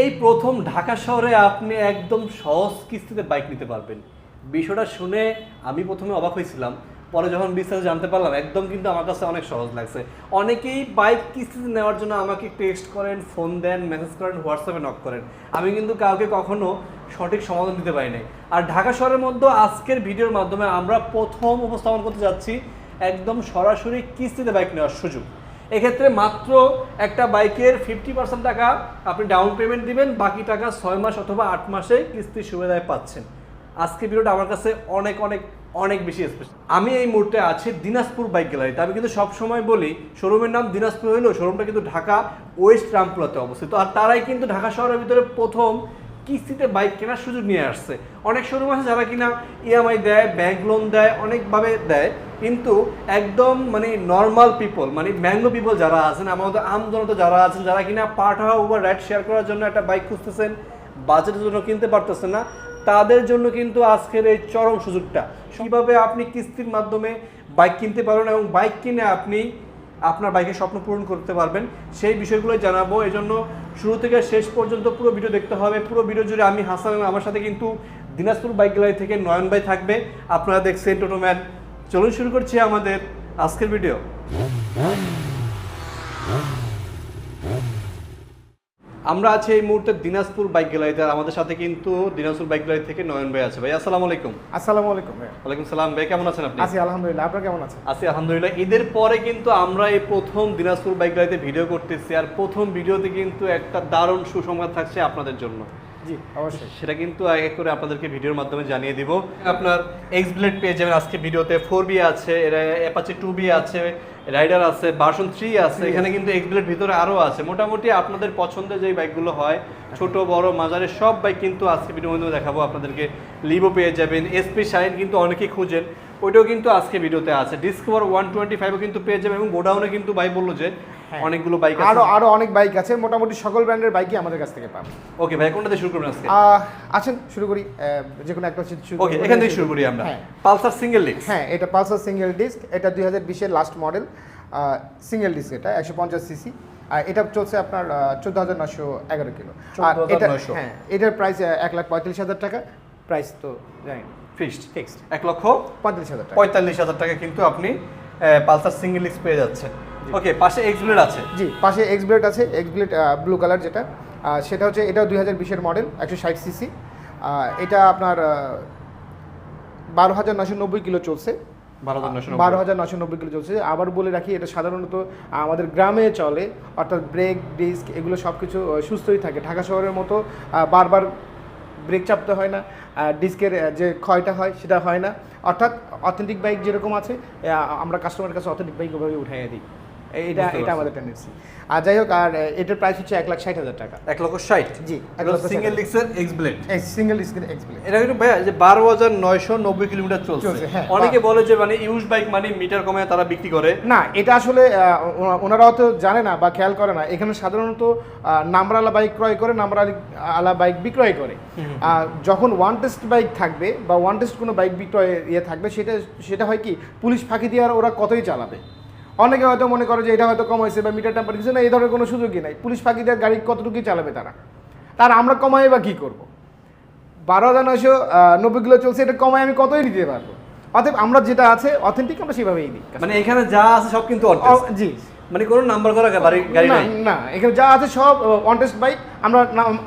এই প্রথম ঢাকা শহরে আপনি একদম সহজ কিস্তিতে বাইক নিতে পারবেন। বিষয়টা শুনে আমি প্রথমে অবাক হয়েছিলাম। পরে যখন বিস্তারিত জানতে পারলাম, একদম কিন্তু আমার কাছে অনেক সহজ লাগছে। অনেকেই বাইক কিস্তিতে নেওয়ার জন্য আমাকে টেক্সট করেন ফোন দেন মেসেজ করেন হোয়াটসঅ্যাপে নক করেন। আমি কিন্তু কাউকে কখনো সঠিক সমাধান দিতে পারি নাই। আর ঢাকা শহরের মধ্যে আজকের ভিডিওর মাধ্যমে আমরা প্রথম উপস্থাপন করতে যাচ্ছি একদম সরাসরি কিস্তিতে বাইক নেওয়ার সুযোগ। এক্ষেত্রে মাত্র একটা বাইকের ফিফটি পার্সেন্ট টাকা আপনি ডাউন পেমেন্ট দিবেন, বাকি টাকা ছয় মাস অথবা আট মাসে কিস্তির সুবিধায় পাচ্ছেন। আজকে ভিডিওটা আমার কাছে অনেক অনেক অনেক বেশি স্পেশাল আমি এই মুহূর্তে আছি দিনাজপুর বাইক গ্যালারিতে আমি কিন্তু সবসময় বলি শোরুমের নাম দিনাজপুর হলেও শোরুমটা কিন্তু ঢাকা, ওয়েস্ট রামপুরাতে অবস্থিত। আর তারাই কিন্তু ঢাকা শহরের ভিতরে প্রথম কিস্তিতে বাইক কেনার সুযোগ নিয়ে আসছে। অনেক শোরুম আছে যারা কিনা ইএমআই দেয় ব্যাংক লোন দেয়, অনেকভাবে দেয়। কিন্তু একদম মানে নর্মাল পিপল মানে ম্যাঙ্গো পিপল যারা আছেন আমাদের আম জনতা যারা আছেন, যারা কিনা পাঠাওয়া উবার রাইড শেয়ার করার জন্য একটা বাইক খুঁজতেছেন বাজেটের জন্য কিনতে পারতেছেন না, তাদের জন্য কিন্তু আজকের এই চরম সুযোগটা। কীভাবে আপনি কিস্তির মাধ্যমে বাইক কিনতে পারেন এবং বাইক কিনে আপনি আপনার বাইকের স্বপ্ন পূরণ করতে পারবেন। সেই বিষয়গুলো জানাব। এই জন্য শুরু থেকে শেষ পর্যন্ত পুরো ভিডিও দেখতে হবে। পুরো ভিডিও জুড়ে আমি হাসান আমার সাথে কিন্তু দিনাজপুর বাইক গ্যালারি থেকে নয়ন ভাই থাকবে। আপনারা দেখছেন টোটোম্যান চলুন শুরু করছি আমাদের আজকের ভিডিও। আমরা আছি এই মুহূর্তে দিনাজপুর বাইক গ্যালারিতে। আর আমাদের সাথে কিন্তু দিনাজপুর বাইক গ্যালারি থেকে নয়ন ভাই আছে। ভাই আসসালামু আলাইকুম। আসসালামু আলাইকুম ভাইয়া। ওয়ালাইকুম সালাম। ভাই কেমন আছেন আপনি? আছি আলহামদুলিল্লাহ। আপনার কেমন আছেন? আছি আলহামদুলিল্লাহ। ঈদের পরে কিন্তু আমরা এই প্রথম দিনাজপুর বাইক গাড়িতে ভিডিও করতেছি। আর প্রথম ভিডিওতে কিন্তু একটা দারুণ সুসংবাদ থাকছে আপনাদের জন্য। জি অবশ্যই। সেটা কিন্তু এক এক করে আপনাদেরকে ভিডিওর মাধ্যমে জানিয়ে দিব। আপনার এক্স ব্লেড পেয়ে যাবেন। আজকে ভিডিওতে ফোর বি আছে এরা অ্যাপাচি টু বি আছে রাইডার আছে ভার্সন থ্রি আছে এখানে কিন্তু এক্স ভিতরে আরও আছে। মোটামুটি আপনাদের পছন্দের যে বাইকগুলো হয় ছোট বড় মাজারের সব বাইক কিন্তু আজকে ভিডিওর মধ্যে দেখাবো আপনাদেরকে লিভো পেয়ে যাবেন। এসপি শাইন কিন্তু অনেকেই খুঁজেন ওইটাও কিন্তু আজকে ভিডিওতে আছে। ডিসকভার ওয়ান টোয়েন্টি ফাইভও কিন্তু পেয়ে যাবেন এবং গোডাউনে কিন্তু ভাই বলল যে। অনেকগুলো বাইক আছে। আরও আরও অনেক বাইক আছে। মোটামুটি সকল ব্র্যান্ডের বাইকই আমাদের কাছ থেকে পাবেন ওকে ভাই কোনটাতে শুরু করবেন আজকে? আছেন শুরু করি। যে কোনো একটা শুরু ওকে এখান থেকে শুরু করি আমরা। হ্যাঁ। পালসার সিঙ্গেল লিক্স হ্যাঁ এটা পালসার সিঙ্গেল ডিস্ক এটা দুই হাজার বিশের লাস্ট মডেল সিঙ্গেল ডিস্ক এটা একশো পঞ্চাশ সিসি আর এটা চলছে আপনার চোদ্দ হাজার নশো এগারো কিলো। আর এটা হ্যাঁ এটার প্রাইস এক লাখ পঁয়ত্রিশ হাজার টাকা। প্রাইস তো জানি ফিক্সড ফিক্সড এক লক্ষ পঁয়ত্রিশ হাজার টাকা। পঁয়তাল্লিশ হাজার টাকা কিন্তু আপনি পালসার সিঙ্গেল ডিস্ক পেয়ে যাচ্ছেন। ওকে পাশে এক্স ব্লেড আছে। জি পাশে এক্স ব্লেড আছে এক্স ব্লেড ব্লু কালার যেটা। সেটা হচ্ছে এটাও দুই হাজার বিশের মডেল একশো ষাট সিসি এটা আপনার বারো হাজার নশো নব্বই কিলো চলছে। বারো হাজার নশো নব্বই। কিলো চলছে। আবার বলে রাখি এটা সাধারণত আমাদের গ্রামে চলে অর্থাৎ ব্রেক ডিস্ক এগুলো সব কিছু সুস্থই থাকে। ঢাকা শহরের মতো বারবার ব্রেক চাপতে হয় না। ডিস্কের যে ক্ষয়টা হয় সেটা হয় না। অর্থাৎ অথেন্টিক বাইক যেরকম আছে আমরা কাস্টমারের কাছে অথেন্টিক বাইক ওভাবে উঠাইয়া দিই। এটা এটা আমাদের টেন্ডেন্সি আর যাই হোক আর এটার প্রাইস হচ্ছে এক লাখ ষাট হাজার টাকা। এক লক্ষ ষাট? জি সিঙ্গেল লিক্সের এক্স ব্লেড সিঙ্গেল ডিস্কের এক্স ব্লেড এটা কিন্তু ভাইয়া যে বারো হাজার নয়শো নব্বই কিলোমিটার চলছে। হ্যাঁ। অনেকে বলে যে মানে ইউজ বাইক মানে মিটার কমে তারা বিক্রি করে। না এটা আসলে আহ, ওনা- ওনারাও তো জানে না বা খেয়াল করে না। এখানে সাধারণত নাম্বারওয়ালা বাইক ক্রয় করে নাম্বার আলা বাইক বিক্রয় করে। আর যখন ওয়ান টেস্ট বাইক থাকবে বা ওয়ান টেস্ট কোনো বাইক বিক্রয় ইয়ে থাকবে সেটা সেটা হয় কি পুলিশ ফাঁকি দিয়ে আর ওরা কতই চালাবে? অনেকে হয়তো মনে করে যে এটা হয়তো কম হয়েছে বা মিটার টাম্পার দিচ্ছে না এই ধরনের কোনো সুযোগই নাই। পুলিশ ফাঁকি দিয়ে গাড়ি কতটুকুই চালাবে তারা? তার আমরা কমাই বা কী করব? বারো হাজার নয়শো নব্বই কিলো চলছে এটা কমায় আমি কতই নিতে পারব? অতএব আমরা যেটা আছে অথেন্টিক আমরা সেভাবেই দিই। মানে এখানে যা আছে সব কিন্তু জি। মানে কোনো নাম্বার করা গাড়ি গাড়ি না না এখানে যা আছে সব অনটেস্ট বাইক আমরা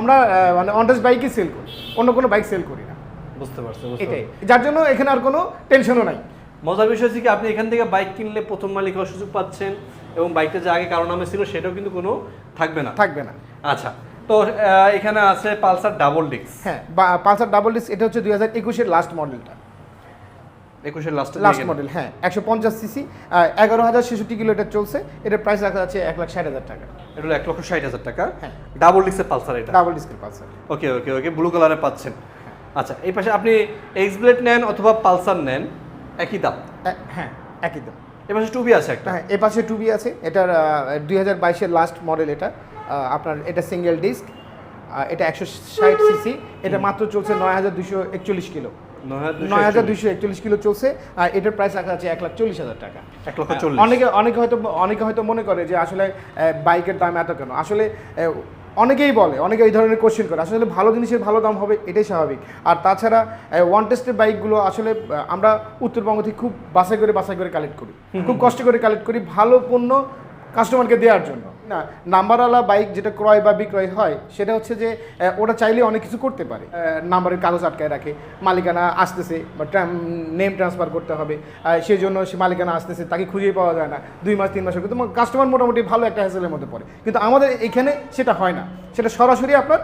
আমরা মানে অনটেস্ট বাইকই সেল করি। অন্য কোনো বাইক সেল করি না। বুঝতে পারছি এটাই। যার জন্য এখানে আর কোনো টেনশনও নাই। মজার বিষয় হচ্ছে কি আপনি এখান থেকে বাইক কিনলে প্রথম মালিক হওয়ার সুযোগ পাচ্ছেন এবং বাইকটা যে আগে কারও নামে ছিল সেটাও কিন্তু কোনো থাকবে না। থাকবে না। আচ্ছা তো এখানে আছে পালসার ডাবল ডিক্স হ্যাঁ পালসার ডাবল ডিস্ক এটা হচ্ছে দুই হাজার একুশের লাস্ট মডেলটা একুশের লাস্টে লাস্ট মডেল হ্যাঁ একশো পঞ্চাশ সিসি এগারো হাজার ছেষট্টি কিলো এটা চলছে এটার প্রাইস রাখা আছে এক লাখ ষাট হাজার টাকা। এটা হলো এক লক্ষ ষাট হাজার টাকা। হ্যাঁ। ডাবল ডিক্সের পালসার এটা। ডাবল ডিস্কের Pulsar. Okay okay okay blue কালারে পাচ্ছেন। আচ্ছা এই পাশে আপনি এক্স ব্লেড নেন অথবা পালসার নেন। একই দাম? হ্যাঁ একই দাম। এই পাশে টুবি আছে একটা। হ্যাঁ এ পাশে টুবি আছে। এটার দুই হাজার বাইশের লাস্ট মডেল এটা। আপনার এটা সিঙ্গেল ডিস্ক এটা একশো ষাট সিসি এটা মাত্র চলছে নয় হাজার দুশো একচল্লিশ কিলো। নয় হাজার দুশো একচল্লিশ। কিলো চলছে আর এটার প্রাইস রাখা আছে এক লাখ চল্লিশ হাজার টাকা। এক লক্ষ চল্লিশ। অনেকে অনেকে হয়তো অনেকে হয়তো মনে করে যে আসলে বাইকের দাম এত কেন? আসলে অনেকেই বলে অনেকে এই ধরনের কোশ্চেন করে। আসলে ভালো জিনিসের ভালো দাম হবে এটাই স্বাভাবিক। আর তাছাড়া ওয়ান টেস্টের বাইকগুলো আসলে আমরা উত্তরবঙ্গ থেকে খুব বাসাই করে বাসাই করে কালেক্ট করি। খুব কষ্ট করে কালেক্ট করি। ভালো পণ্য কাস্টমারকে দেওয়ার জন্য। না, নাম্বারওয়ালা বাইক যেটা ক্রয় বা বিক্রয় হয়, সেটা হচ্ছে যে ওটা চাইলে অনেক কিছু করতে পারে। নাম্বারের কাগজ আটকায় রাখে, মালিকানা আসতেছে, বা নেম ট্রান্সফার করতে হবে সেই জন্য সে মালিকানা আসতেছে, তাকে খুঁজে পাওয়া যায় না। দুই মাস, তিন মাসের কিন্তু কাস্টমার মোটামুটি ভালো একটা হ্যাসেলের মধ্যে পড়ে। কিন্তু আমাদের এখানে সেটা হয় না। সেটা সরাসরি আপনার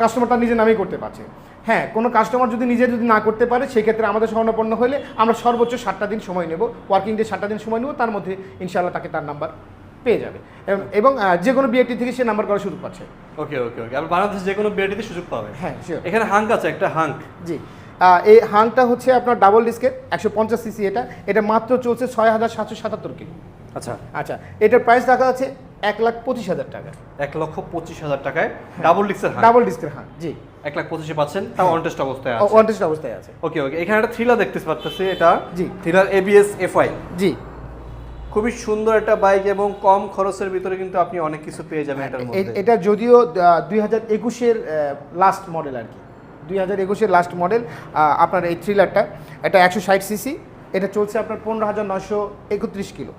কাস্টমারটা নিজের নামেই করতে পারছে। হ্যাঁ কোনো কাস্টমার যদি নিজে যদি না করতে পারে সেক্ষেত্রে আমাদের স্বর্ণপন্ন হলে আমরা সর্বোচ্চ সাতটা দিন সময় নেব। ওয়ার্কিং ডে সাতটা দিন সময় নেব তার মধ্যে ইনশাআল্লাহ তাকে তার নাম্বার পেয়ে যাবে। এবং- এবং যে কোনো বিআইটি থেকে সে নাম্বার করার সুযোগ পাচ্ছে। ওকে ওকে ওকে আর বাংলাদেশ যে কোনো বিআরটিতে সুযোগ পাবেন হ্যাঁ এখানে হাঙ্ক আছে একটা হাঙ্ক জি। এই হাংটা হচ্ছে আপনার ডাবল ডিস্কের একশো পঞ্চাশ সিসি এটা। এটা মাত্র চলছে ছয় হাজার সাতশো সাতাত্তর কিলো আচ্ছা। আচ্ছা এটার প্রাইস রাখা আছে এক লাখ পঁচিশ হাজার টাকা। এক লক্ষ পঁচিশ হাজার টাকায় ডাবল হাঙ্ক ডাবল ডিস্কের হাং জি। এক লাখ পঁচিশে পাচ্ছেন তাও অনটেস্ট অবস্থায় আছে। ওয়ান্টেস্ট অবস্থায় আছে। ওকে ওকে এখানে একটা থ্রিলার দেখতে পাচ্ছি এটা। জি। থ্রিলার এবিএস এফআই জি। খুবই সুন্দর একটা বাইক এবং কম খরচের ভিতরে কিন্তু আপনি অনেক কিছু পেয়ে যাবেন এটার মধ্যে। এটা যদিও দুই হাজার একুশের লাস্ট মডেল আর কি। দুই হাজার একুশের লাস্ট মডেল আপনার এই থ্রিলারটা এটা একশো ষাট সিসি এটা চলছে আপনার পনেরো হাজার নশো একত্রিশ কিলো।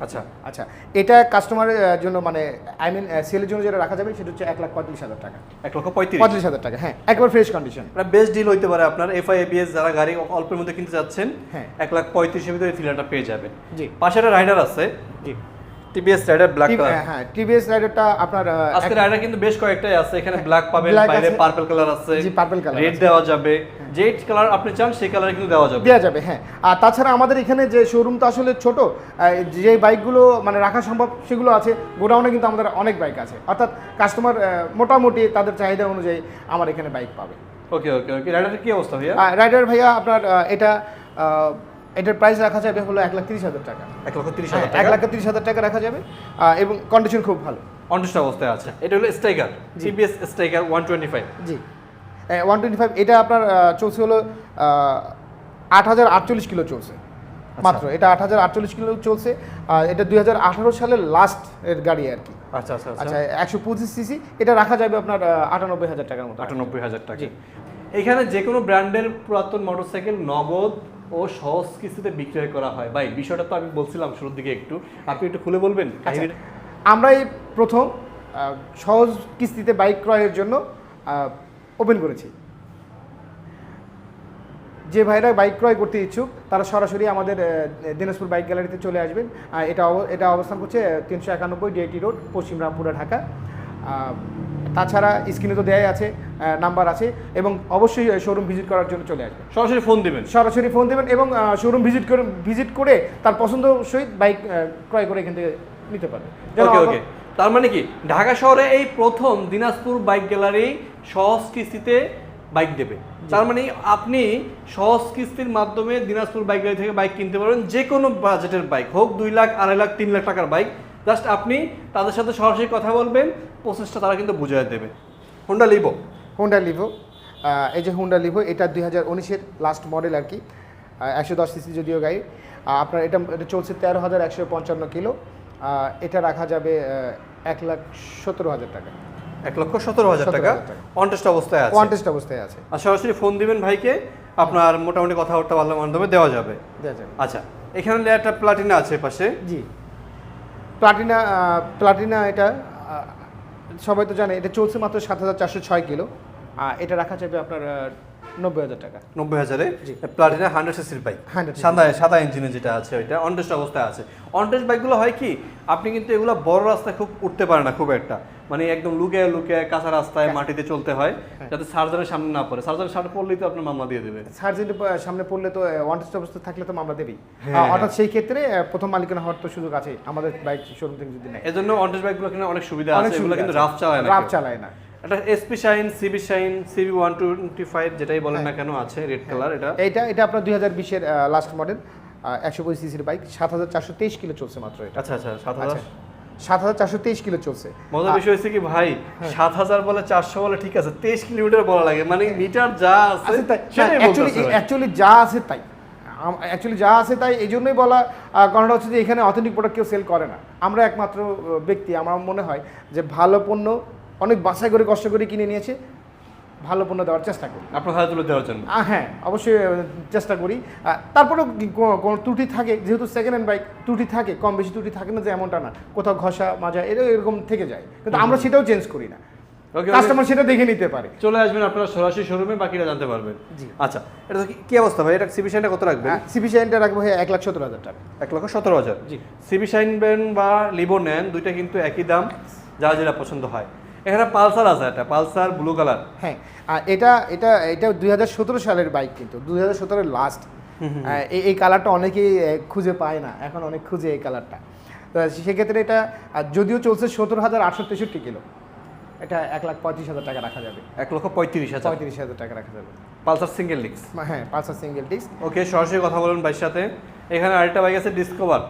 আচ্ছা। আচ্ছা এটা কাস্টমারের জন্য মানে আই মিন সেলের জন্য যেটা রাখা যাবে সেটা হচ্ছে এক লাখ পঁয়ত্রিশ হাজার টাকা। এক লক্ষ পঁয়ত্রিশ। পঁয়ত্রিশ হাজার টাকা হ্যাঁ একবার ফ্রেশ কন্ডিশন বেস্ট ডিল হইতে পারে আপনার এফআই এবিএস যারা গাড়ি অল্পের মধ্যে কিনতে যাচ্ছেন হ্যাঁ। এক লাখ পঁয়ত্রিশের ভিতরে ফিলারটা পেয়ে যাবেন জি। পাশে একটা রাইডার আছে। জি। টিভিএস রাইডার ব্ল্যাক কালার হ্যাঁ টিভিএস রাইডারটা আপনার আজকে রাইডার কিন্তু বেশ কয়েকটাই আছে এখানে ব্ল্যাক পাবেন বাইরে। পার্পল কালার আছে জি, purple color রেড হ্যাঁ। দেওয়া যাবে যে কালার আপনি চান সেই কালার কিন্তু দেওয়া যাবে। দেওয়া যাবে হ্যাঁ। আর তাছাড়া আমাদের এখানে যে শোরুম তো আসলে ছোট যে বাইকগুলো মানে রাখা সম্ভব সেগুলো আছে গোডাউনে কিন্তু আমাদের অনেক বাইক আছে। অর্থাৎ কাস্টমার মোটামুটি তাদের চাহিদা অনুযায়ী আমার এখানে বাইক পাবে। ওকে ওকে ওকে রাইডারের কি অবস্থা ভাইয়া? রাইডার ভাইয়া আপনার এটা এটার প্রাইস রাখা যাবে হলো এক লাখ তিরিশ হাজার টাকা। এক লক্ষ তিরিশ হ্যাঁ, হাজার এক টাকা? লাখ তিরিশ হাজার টাকা রাখা যাবে। এবং কন্ডিশন খুব ভালো। অনটেস্ট অবস্থায় আছে। এটা হলো Stryker TVS Stryker one twenty five জি। ওয়ান টোয়েন্টি ফাইভ এটা আপনার চলছে হলো আট হাজার আটচল্লিশ কিলো চলছে। মাত্র এটা আট হাজার আটচল্লিশ কিলো চলছে। আর এটা দুই হাজার আঠারো সালের লাস্ট এর গাড়ি আর কি। আচ্ছা আচ্ছা আচ্ছা। আচ্ছা একশো পঁচিশ সিসি এটা রাখা যাবে আপনার আটানব্বই হাজার টাকার মতো। আটানব্বই হাজার টাকা। এখানে যে কোনো ব্র্যান্ডের পুরাতন মোটরসাইকেল নগদ ও সহজ কিস্তিতে বিক্রয় করা হয়। ভাই বিষয়টা তো আমি বলছিলাম শুরুর দিকে একটু। আপনি একটু খুলে বলবেন? আচ্ছা কাহিনীটা? আমরা এই প্রথম সহজ কিস্তিতে বাইক ক্রয়ের জন্য ওপেন করেছি। যে ভাইরা বাইক ক্রয় করতে ইচ্ছুক তারা সরাসরি আমাদের দিনাজপুর বাইক গ্যালারিতে চলে আসবেন। এটা এটা অবস্থান করছে তিনশো একানব্বই ডিআইটি রোড পশ্চিম রামপুরা ঢাকা। তাছাড়া স্ক্রিনে তো দেয়াই আছে নাম্বার আছে এবং অবশ্যই শোরুম ভিজিট করার জন্য চলে আসবেন। সরাসরি ফোন দিবেন। সরাসরি ফোন দেবেন এবং শোরুম ভিজিট করে ভিজিট করে তার পছন্দ সহিত বাইক ক্রয় করে এখান থেকে নিতে পারবে ওকে তার মানে কি? ঢাকা শহরে এই প্রথম দিনাজপুর বাইক গ্যালারি সহজ কিস্তিতে বাইক দেবে। তার মানে আপনি সহজ কিস্তির মাধ্যমে দিনাজপুর বাইক গ্যালারি থেকে বাইক কিনতে পারবেন। যে কোনো বাজেটের বাইক হোক দুই লাখ আড়াই লাখ তিন লাখ টাকার বাইক জাস্ট আপনি তাদের সাথে সরাসরি কথা বলবেন প্রসেসটা তারা কিন্তু বুঝিয়ে দেবে। হোন্ডা লিভো হুন্ডা লিভো এই যে হুন্ডা লিভো এটা দুই হাজার উনিশের লাস্ট মডেল আর কি। একশো দশ সিসি যদিও গাড়ি। আপনার এটা এটা চলছে তেরো হাজার একশো পঞ্চান্ন কিলো। এটা রাখা যাবে এক লাখ সতেরো হাজার টাকা। এক লক্ষ সতেরো হাজার টাকা? 17,000 টাকা। অনটেস্ট অবস্থায় আছে। কোয়ান্টেস্ট অবস্থায় আছে। আর সরাসরি ফোন দিবেন ভাইকে আপনার মোটামুটি কথাবার্তা ভালো মাধ্যমে দেওয়া যাবে। দেওয়া যাবে। আচ্ছা এখানে একটা প্লাটিনা আছে পাশে। জি। প্লাটিনা প্লাটিনা এটা সবাই তো জানে, এটা চলছে মাত্র সাত হাজার চারশো ছয় কিলো। এটা রাখা যাবে আপনার নব্বই হাজার টাকা। নব্বই হাজারে প্লাটিনা হান্ড্রেড সিসির বাইক সাদা সাদা ইঞ্জিনে যেটা আছে ওইটা অনটেস্ট অবস্থায় আছে। অনটেস্ট বাইকগুলো হয় কি আপনি কিন্তু এগুলো বড় রাস্তায় খুব উঠতে পারে না খুব একটা। মানে একদম লুকে লুকে কাঁচা রাস্তায় মাটিতে চলতে হয় হ্যাঁ। যাতে সার্জারের সামনে না পড়ে। সার্জারের সামনে পড়লেই তো আপনার মামলা দিয়ে দেবে। সার্জেন্টের সামনে পড়লে তো ওয়ান্টেস্ট অবস্থা থাকলে তো মামলা দেবেই। হ্যাঁ, আহ, অর্থাৎ সেই ক্ষেত্রে প্রথম মালিকানা হওয়ার তো সুযোগ আছে আমাদের বাইক শোরুম থেকে যদি নেয়। এজন্য অনটেস্ট বাইকগুলো কিনে অনেক সুবিধা আছে এগুলো কিন্তু রাফ চালায় না রাফ চালায় না। এটা SP Shine CB Shine CB one twenty five যেটাই বলেন না কেন আছে রেড কালার এটা। এইটা এটা আপনার দুই হাজার বিশের লাস্ট মডেল একশো পঁচিশ সিসির বাইক সাত হাজার চারশো তেইশ কিলো চলছে মাত্র এটা। আচ্ছা আচ্ছা সাত হাজার? আচ্ছা। সাত হাজার চারশো তেইশ কিলো চলছে। মজার বিষয় হচ্ছে কি ভাই হ্যাঁ। সাত হাজার বলে চারশো বলে ঠিক আছে তেইশ কিলোমিটার বলা লাগে মানে মিটার যা আছে অ্যাকচুয়ালি যা আছে তাই। অ্যাকচুয়ালি যা আছে তাই এই জন্যই বলা কারণটা হচ্ছে যে এখানে অথেন্টিক প্রোডাক্ট কেউ সেল করে না। আমরা একমাত্র ব্যক্তি আমার মনে হয় যে ভালো পণ্য অনেক বাছাই করে কষ্ট করে কিনে নিয়েছে। ভালো পণ্য দেওয়ার চেষ্টা করি। আপনার হাতে তুলে দেওয়ার জন্য? হ্যাঁ অবশ্যই চেষ্টা করি। তারপরেও কোনো- ত্রুটি থাকে যেহেতু সেকেন্ড হ্যান্ড বাইক ত্রুটি থাকে কম বেশি ত্রুটি থাকে না যে এমনটা না। কোথাও ঘষা মাজা এর এরকম থেকে যায়। কিন্তু আমরা সেটাও চেঞ্জ করি না। ওকে কাস্টমার সেটা দেখে নিতে পারে। চলে আসবেন আপনারা সরাসরি শোরুমে বাকিটা জানতে পারবেন। জি। আচ্ছা এটা কি- কি অবস্থা ভাই? এটা সিবি শাইনটা কত রাখবেন? সিবি শাইনটা রাখব হ্যাঁ এক লাখ সত্তর হাজার টাকা। এক লক্ষ সতেরো হাজার? জি। সিবি শাইন বা লিবো নেন দুইটা কিন্তু একই দাম যারা যেটা পছন্দ হয়। এখানে পালসার আছে একটা পালসার ব্লু কালার। হ্যাঁ আর এটা এটা এটা দুই হাজার সতেরো সালের বাইক কিন্তু দুই হাজার সতেরোর লাস্ট এই কালারটা অনেকেই খুঁজে পায় না এখন অনেক খুঁজে এই কালারটা। তো সেক্ষেত্রে এটা যদিও চলছে সত্তর হাজার আটশো তেষট্টি কিলো এটা এক লাখ পঁয়ত্রিশ হাজার টাকা রাখা যাবে। এক লক্ষ পঁয়ত্রিশ হাজার। পঁয়ত্রিশ হাজার টাকা রাখা যাবে। পালসার সিঙ্গেল ডিক্স হ্যাঁ পালসার সিঙ্গেল ডিস্ক ওকে সরাসরি কথা বলুন ভাইয়ের সাথে। এখানে আরেকটা বাইক আছে Discover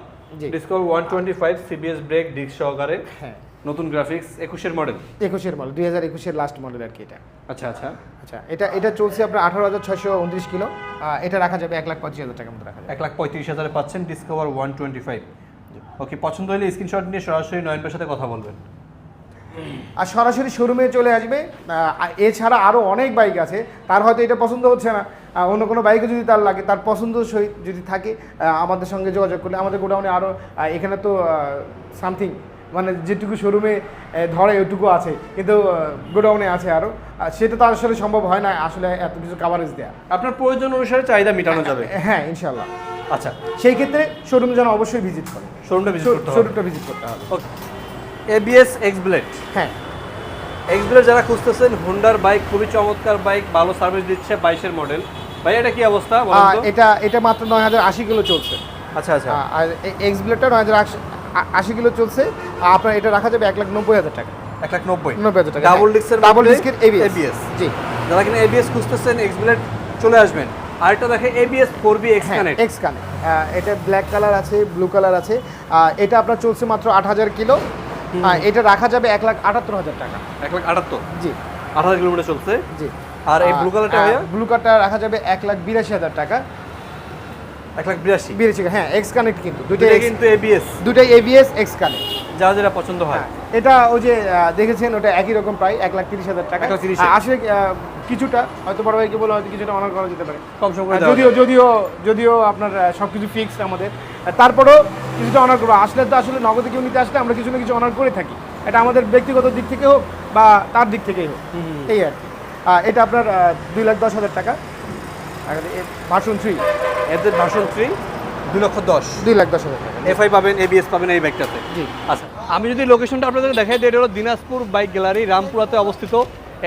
Discover one twenty five CBS brake disc সহকারে। হ্যাঁ। নতুন গ্রাফিক্স একুশের মডেল একুশের মডেল দুই হাজার একুশের লাস্ট মডেল আর কি এটা। আচ্ছা আচ্ছা। আচ্ছা এটা এটা চলছে আপনার আঠারো হাজার ছয়শো উনত্রিশ কিলো। এটা রাখা যাবে এক লাখ পঁচিশ হাজার টাকার মতো রাখা যাবে। এক লাখ পঁয়ত্রিশ হাজারে পাচ্ছেন Discover one twenty five okay পছন্দ হলে স্ক্রিনশট নিয়ে সরাসরি নয়নবের সাথে কথা বলবেন। আর সরাসরি শোরুমে চলে আসবে। এছাড়া আরও অনেক বাইক আছে। তার হয়তো এটা পছন্দ হচ্ছে না। অন্য কোনো বাইকে যদি তার লাগে তার পছন্দ সহিত যদি থাকে আমাদের সঙ্গে যোগাযোগ করলে। আমাদের গোডাউনে আরও এখানে তো সামথিং মানে যেটুকু শোরুমে ধরে ওইটুকু আছে কিন্তু গোডাউনে আছে আরও সেটা তো আসলে সম্ভব হয় না আসলে এত কিছু কাভারেজ দেওয়া আপনার প্রয়োজন অনুসারে চাহিদা মেটানো যাবে। হ্যাঁ ইনশাল্লাহ আচ্ছা। সেই ক্ষেত্রে শোরুম যেন অবশ্যই ভিজিট করে। শোরুমটা ভিজিট করতে হবে। শোরুমটা ভিজিট করতে হবে। ওকে এবিএস এক্স ব্লেড হ্যাঁ। এক্স ব্লেড যারা খুঁজতেছেন হোন্ডার বাইক খুবই চমৎকার বাইক ভালো সার্ভিস দিচ্ছে বাইশের মডেল ভাই এটা কি অবস্থা? এটা এটা মাত্র নয় হাজার আশি কিলো চলছে। আচ্ছা আচ্ছা। আর এক্স ব্লেডটা নয় হাজার আশি কিলো চলছে আপনার এটা রাখা যাবে এক লাখ নব্বই হাজার টাকা। এক লাখ নব্বই। নব্বই হাজার টাকা। ডাবল ডিস্কের ডাবল ডিস্কের এবিএস এবিএস জি। যারা কিনা এবিএস খুঁজতেছেন এক্স ব্লেড চলে আসবেন। আরেকটা দেখে ABS four V X Connect X কানে এটা ব্ল্যাক কালার আছে ব্লু কালার আছে। এটা আপনার চলছে মাত্র আট হাজার কিলো। এটা রাখা যাবে এক লাখ আটাত্তর হাজার টাকা। এক লাখ আটাত্তর? জি। আট হাজার কিলোমিটার চলছে? জি। আর এই ব্লু কালারটা ব্লু কালারটা রাখা যাবে এক লাখ বিরাশি হাজার টাকা। এক লাখ বিরাশি। বিরাশি হ্যাঁ এক্স কানেক্ট কিন্তু। দুইটাই কিন্তু এবিএস দুইটাই এবিএস এক্স কানেক্ট যেটা পছন্দ হয়। হ্যাঁ, এটা ওই যে দেখেছেন ওটা একই রকম প্রায় এক লাখ তিরিশ হাজার টাকা। আসলে কিছুটা হয়তো বড় ভাইকে বলে হয়তো কিছুটা অনার করা যেতে পারে। কম যদিও যদিও যদিও আপনার সব কিছু ফিক্সড আমাদের। তারপরেও কিছুটা অনার করব আসলে তো আসলে নগদে কেউ নিতে আসলে আমরা কিছু না কিছু অনার করে থাকি। এটা আমাদের ব্যক্তিগত দিক থেকে হোক বা তার দিক থেকেই হোক। এই আর কি। এটা আপনার দুই লাখ দশ হাজার টাকা। Version three? এদের ভার্সন থ্রি দুই লক্ষ দশ। দুই লাখ দশ হাজার এফআই পাবেন এবিএস পাবেন এই বাইকটাতে জি। আচ্ছা আমি যদি লোকেশনটা আপনাদের দেখাই দিই এটা হলো দিনাজপুর বাইক গ্যালারি রামপুরাতে অবস্থিত।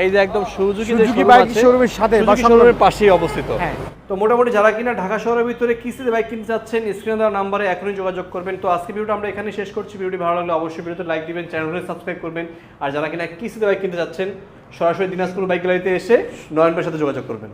এই যে একদম সুজুকি সুজুকি বাইক শোরুমের সাথে বা শোরুমের পাশেই অবস্থিত। হ্যাঁ। তো মোটামুটি যারা কিনা ঢাকা শহরের ভিতরে কিস্তিতে বাইক কিনতে চাচ্ছেন স্ক্রিনে দেওয়া নাম্বারে এখনই যোগাযোগ করবেন। তো আজকে ভিডিওটা আমরা এখানে শেষ করছি। ভিডিওটি ভালো লাগলে অবশ্যই ভিডিওতে লাইক দিবেন চ্যানেলটি সাবস্ক্রাইব করবেন। আর যারা কিনা কিস্তিতে বাইক কিনতে চাচ্ছেন সরাসরি দিনাজপুর বাইক গ্যালারিতে এসে নয়নবের সাথে যোগাযোগ করবেন।